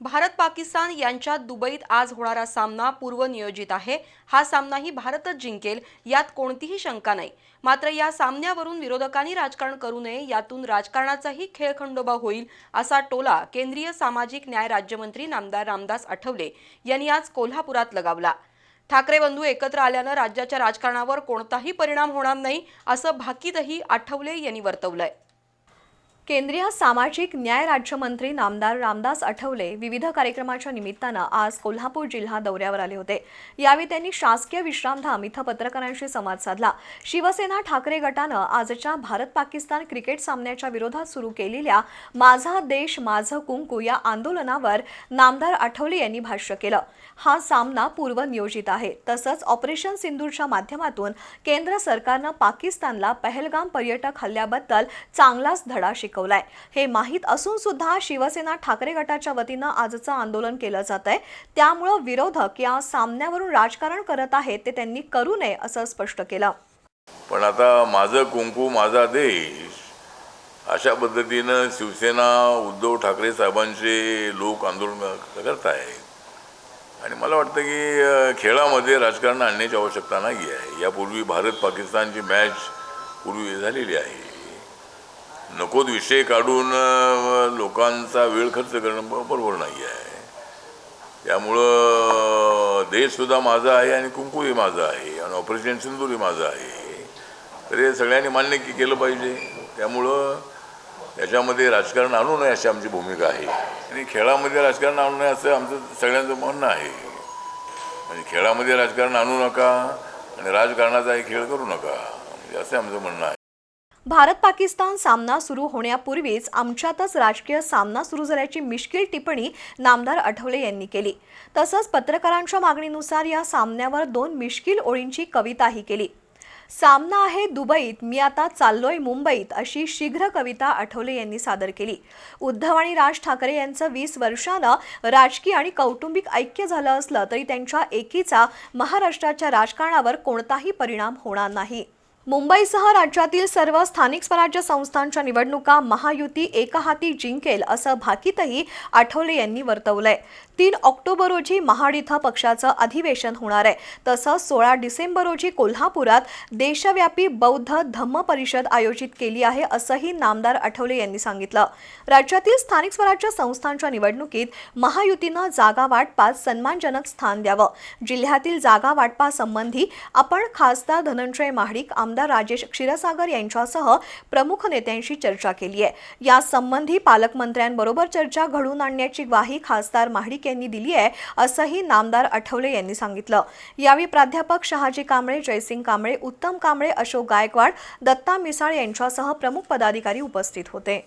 भारत पाकिस्तान यांच्यात दुबईत आज होणारा सामना पूर्वनियोजित आहे. हा सामनाही भारतच जिंकेल यात कोणतीही शंका नाही. मात्र या सामन्यावरून विरोधकांनी राजकारण करू नये यातून राजकारणाचाही खेळखंडोबा होईल असा टोला केंद्रीय सामाजिक न्याय राज्यमंत्री नामदार रामदास आठवले यांनी आज कोल्हापुरात लगावला. ठाकरे बंधू एकत्र आल्यानं राज्याच्या राजकारणावर कोणताही परिणाम होणार नाही असं भाकीतही आठवले यांनी वर्तवलंय. केंद्रीय सामाजिक न्याय राज्यमंत्री नामदार रामदास आठवले विविध कार्यक्रमाच्या निमित्तानं आज कोल्हापूर जिल्हा दौऱ्यावर आले होते. यावेळी त्यांनी शासकीय विश्रामधाम इथं पत्रकारांशी संवाद साधला. शिवसेना ठाकरे गटानं आजच्या भारत पाकिस्तान क्रिकेट सामन्याच्या विरोधात सुरू केलेल्या माझा देश माझं कुंकू या आंदोलनावर नामदार आठवले यांनी भाष्य केलं. हा सामना पूर्वनियोजित आहे. तसंच ऑपरेशन सिंदूरच्या माध्यमातून केंद्र सरकारनं पाकिस्तानला पहलगाम पर्यटक हल्ल्याबद्दल चांगलाच धडा दाखवलाय. हे माहीत असून सुद्धा शिवसेना ठाकरे गटाच्या वतीनं आजचं आंदोलन केलं जात आहे. त्यामुळं विरोधक या सामन्यावरून राजकारण करत आहेत ते त्यांनी करू नये असं स्पष्ट केलं. पण आता माझं कुंकू माझा देश अशा पद्धतीनं शिवसेना उद्धव ठाकरे साहेबांचे लोक आंदोलन करत आहेत आणि मला वाटतं की खेळामध्ये राजकारण आणण्याची आवश्यकता नाही आहे यापूर्वी भारत पाकिस्तानची मॅच पूर्वी झालेली आहे. नकोत विषय काढून लोकांचा वेळ खर्च करणं बरोबर नाही आहे त्यामुळं देशसुद्धा माझा आहे आणि कुंकूही माझा आहे आणि ऑपरेशन सिंधूही माझं आहे. तर हे सगळ्यांनी मान्य केलं पाहिजे. त्यामुळं याच्यामध्ये राजकारण आणू नये अशी आमची भूमिका आहे. आणि खेळामध्ये राजकारण आणू नये असं आमचं सगळ्यांचं म्हणणं आहे. म्हणजे खेळामध्ये राजकारण आणू नका आणि राजकारणाचाही खेळ करू नका. म्हणजे असं आमचं म्हणणं आहे. भारत पाकिस्तान सामना सुरू होण्यापूर्वीच आमच्यातच राजकीय सामना सुरू झाल्याची मिश्किल टिप्पणी नामदार आठवले यांनी केली. तसंच पत्रकारांच्या मागणीनुसार या सामन्यावर दोन मिश्किल ओळींची कविताही केली. सामना आहे दुबईत मी आता चाललोय मुंबईत अशी शीघ्र कविता आठवले यांनी सादर केली. उद्धव आणि राज ठाकरे यांचं वीस वर्षानं राजकीय आणि कौटुंबिक ऐक्य झालं असलं तरी त्यांच्या एकीचा महाराष्ट्राच्या राजकारणावर कोणताही परिणाम होणार नाही. मुंबईसह राज्यातील सर्व स्थानिक स्वराज्य संस्थांच्या निवडणुका महायुती एकहाती जिंकेल असं भाकीतही आठवले यांनी वर्तवलंय. तीन ऑक्टोबर रोजी महाड इथं पक्षाचं अधिवेशन होणार आहे. तसंच सोळा डिसेंबर रोजी कोल्हापुरात देशव्यापी बौद्ध धम्म परिषद आयोजित केली आहे असंही नामदार आठवले यांनी सांगितलं. राज्यातील स्थानिक स्वराज्य संस्थांच्या निवडणुकीत महायुतीनं जागा वाटपात सन्मानजनक स्थान द्यावं. जिल्ह्यातील जागा वाटपासंबंधी आपण खासदार धनंजय महाडिक आमदार राजेश क्षीरसागर यांच्यासह प्रमुख नेत्यांशी चर्चा केली आहे. यासंबंधी पालकमंत्र्यांबरोबर चर्चा घडवून आणण्याची ग्वाही खासदार महाडिक यांनी दिली आहे असंही नामदार आठवले यांनी सांगितलं. यावेळी प्राध्यापक शहाजी कांबळे जयसिंग कांबळे उत्तम कांबळे अशोक गायकवाड दत्ता मिसाळ यांच्यासह प्रमुख पदाधिकारी उपस्थित होते.